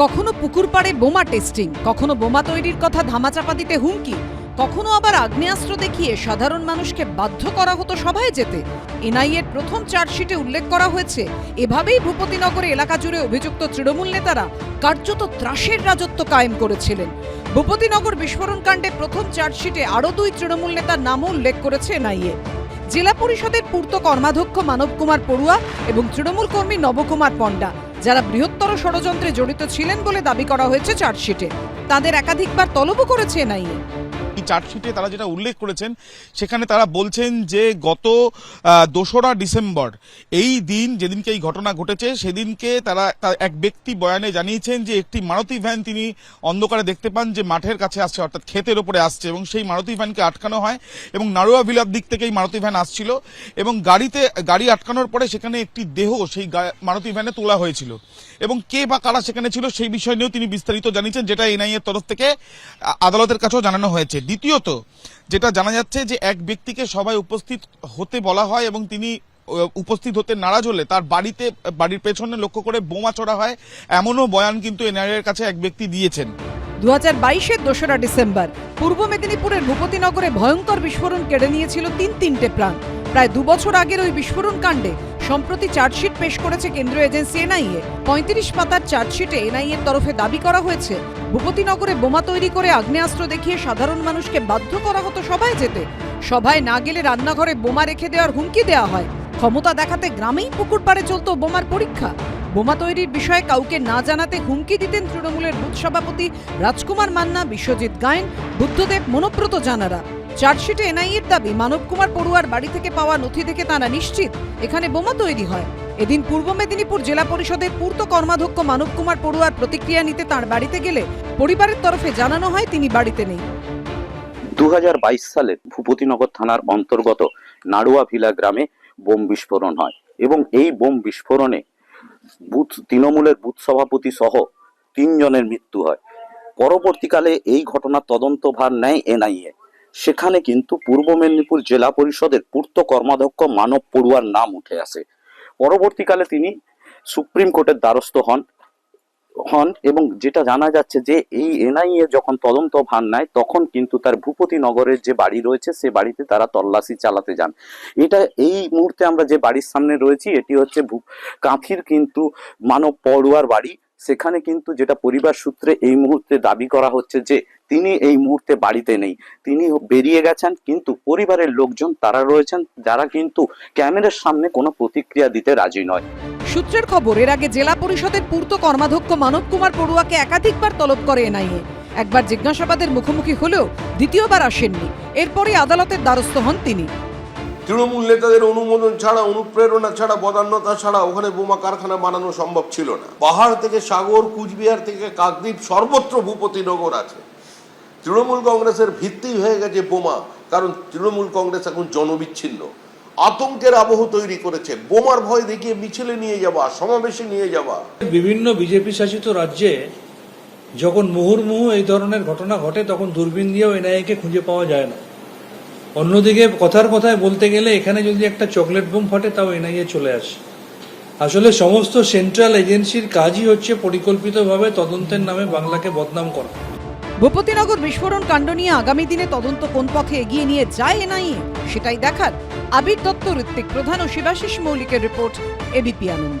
কখনো পুকুর পাড়ে বোমা টেস্টিং, কখনো বোমা তৈরির কথা ধামাচাপা দিতে হুমকি, কখনো আবার আগ্নেয়াস্ত্র দেখিয়ে সাধারণ মানুষকে বাধ্য করা হতো সভায় যেতে। এনআইএর প্রথম চার্জশিটে উল্লেখ করা হয়েছে, এভাবেই ভূপতিনগর এলাকা জুড়ে অভিযুক্ত তৃণমূল নেতারা কার্যত ত্রাসের রাজত্ব কায়েম করেছিলেন। ভূপতিনগর বিস্ফোরণ কাণ্ডে প্রথম চার্জশিটে আরও দুই তৃণমূল নেতার নামও উল্লেখ করেছে এনআইএ। জেলা পরিষদের পূর্ত কর্মাধ্যক্ষ মানব কুমার পড়ুয়া এবং তৃণমূল কর্মী নবকুমার পণ্ডা। যারা বৃহত্তর ষড়যন্ত্রে জড়িত ছিলেন বলে দাবি করা হয়েছে চার্জশিটে। তাদের একাধিকবার তলব করেছে এনআইএ। এই চার্জশিটে তারা যেটা উল্লেখ করেছেন, সেখানে তারা বলছেন যে গত দোসরা ডিসেম্বর, এই দিন যেদিনকে এই ঘটনা ঘটেছে, সেদিনকে তারা এক ব্যক্তি বয়ানে জানিয়েছেন যে একটি মারুতি ভ্যান তিনি অন্ধকারে দেখতে পান যে মাঠের কাছে আসছে, অর্থাৎ ক্ষেতের ওপরে আসছে এবং সেই মারুতি ভ্যানকে আটকানো হয় এবং নারুয়া ভিলার দিক থেকে এই মারুতি ভ্যান আসছিল এবং গাড়িতে, গাড়ি আটকানোর পরে সেখানে একটি দেহ সেই মারুতি ভ্যানে তোলা হয়েছিল এবং কে বা কারা সেখানে ছিল সেই বিষয় নিয়েও তিনি বিস্তারিত জানিয়েছেন, যেটা এনআইএ এর তরফ থেকে আদালতের কাছেও জানানো হয়েছে। দ্বিতীয়ত, যেটা জানা যাচ্ছে যে এক ব্যক্তিকে সবাই উপস্থিত হতে বলা হয় এবং তিনি উপস্থিত হতে নারাজ হলে তার বাড়িতে, বাড়ির পেছনে লক্ষ্য করে বোমা চড়া হয়, এমনও বয়ান কিন্তু এনআইএ এর কাছে এক ব্যক্তি দিয়েছেন। দু হাজার বাইশের দোসরা ডিসেম্বর, পূর্ব মেদিনীপুরের ভূপতিনগরে ভয়ঙ্কর বিস্ফোরণ কেড়ে নিয়েছিল তিন তিনটে প্রাণ। প্রায় দু বছর আগের ওই বিস্ফোরণ কাণ্ডে সম্প্রতি চার্জশিট পেশ করেছে কেন্দ্রীয় এজেন্সি এনআইএ। পঁয়ত্রিশ পাতার চার্জশিটে এনআইএর তরফে দাবি করা হয়েছে, ভূপতিনগরে বোমা তৈরি করে আগ্নেয়াস্ত্র দেখিয়ে সাধারণ মানুষকে বাধ্য করা হতো সভায় যেতে। সভায় না গেলে রান্নাঘরে বোমা রেখে দেওয়ার হুমকি দেওয়া হয়। ক্ষমতা দেখাতে গ্রামেই পুকুর পাড়ে চলত বোমার পরীক্ষা। বোমা তৈরির বিষয়ে কাউকে না জানাতে হুমকি দিতেন তৃণমূলের বুথ সভাপতি রাজকুমার মান্না, বিশ্বজিৎ গায়েন, বুদ্ধদেব মনোব্রত জানারা। চার্জশিটে এনআইএর দাবি, মানব কুমার পড়ুয়ার বাড়ি থেকে পাওয়া নথি থেকে তারা নিশ্চিত এখানে বোমা তৈরি হয়। এদিন পূর্ব মেদিনীপুর জেলা পরিষদের পূর্ত কর্মাধ্যক্ষ মানব কুমার পড়ুয়ার প্রতিক্রিয়া নিতে তার বাড়িতে গেলে পরিবারের তরফে জানানো হয় তিনি বাড়িতে নেই। দু হাজার বাইশ সালে ভূপতিনগর থানার অন্তর্গত নাড়ুয়া ভিলা গ্রামে বোম বিস্ফোরণ হয় এবং এই বোম বিস্ফোরণে বুথ, তৃণমূলের বুথ সভাপতি সহ তিনজনের মৃত্যু হয়। পরবর্তীকালে এই ঘটনার তদন্ত ভার নেয় এনআইএ। সেখানে কিন্তু পূর্ব মেদিনীপুর জেলা পরিষদের পূর্ত কর্মাধ্যক্ষ মানব পড়ুয়ার নাম উঠে আসে। পরবর্তীকালে তিনি সুপ্রিম কোর্টের দ্বারস্থ হন হন এবং যেটা জানা যাচ্ছে যে এই এনআইএ যখন তদন্ত ভার নেয়, তখন কিন্তু তার ভূপতি নগরের যে বাড়ি রয়েছে, সে বাড়িতে তারা তল্লাশি চালাতে যান। এটা এই মুহূর্তে আমরা যে বাড়ির সামনে রয়েছি, এটি হচ্ছে কাঁথির কিন্তু মানব পড়ুয়ার বাড়ি। সেখানে কিন্তু যেটা পরিবার সূত্রে এই মুহূর্তে দাবি করা হচ্ছে যে তিনি এই মুহূর্তে বাড়িতে নেই। তিনি বেরিয়ে গেছেন, কিন্তু পরিবারের লোকজন তারা রয়েছেন, যারা কিন্তু ক্যামেরার সামনে কোনো প্রতিক্রিয়া দিতে রাজি নয়। সূত্রের খবর, এর আগে জেলা পরিষদের পূর্ত কর্মাধ্যক্ষ মানব কুমার পড়ুয়াকে একাধিকবার তলব করে এনআইএ একবার জিজ্ঞাসাবাদের মুখোমুখি হলেও দ্বিতীয়বার আসেননি। এরপরই আদালতের দ্বারস্থ হন তিনি। তৃণমূল নেতাদের অনুমোদন ছাড়া, অনুপ্রেরণা ছাড়া, বদান্যতা ছাড়া ওখানে বোমা কারখানা বানানো সম্ভব ছিল না। পাহাড় থেকে সাগর, কুচবিহার থেকে কাকদ্বীপ সর্বত্র ভূপতিনগর আছে। তৃণমূল কংগ্রেসের ভিত্তি হয়ে গেছে বোমা, কারণ তৃণমূল কংগ্রেস এখন জনবিচ্ছিন্ন। আতঙ্কের আবহ তৈরি করেছে। বোমার ভয় দেখিয়ে মিছিলে নিয়ে যাওয়া, সমাবেশে নিয়ে যাওয়া। বিভিন্ন বিজেপি শাসিত রাজ্যে যখন মুহুর্মুহু এই ধরনের ঘটনা ঘটে, তখন দূরবীন দিয়েও এনআইএকে খুঁজে পাওয়া যায় না। অন্যদিকে কথার কথায় বলতে গেলে এখানে যদি একটা চকলেট বোম ফাটে, তাও এনআইএ চলে আসে। আসলে সমস্ত সেন্ট্রাল এজেন্সির কাজই হচ্ছে পরিকল্পিতভাবে তদন্তের নামে বাংলাকে বদনাম করা। ভূপতিনগর বিস্ফোরণ কাণ্ড নিয়ে আগামী দিনে তদন্ত কোন পথে এগিয়ে নিয়ে যায় এনআইএ, সেটাই দেখার আবির দত্ত ঋত্বিক প্রধান ও শিবাশিস মৌলিকের রিপোর্ট এবিপি আনন্দ।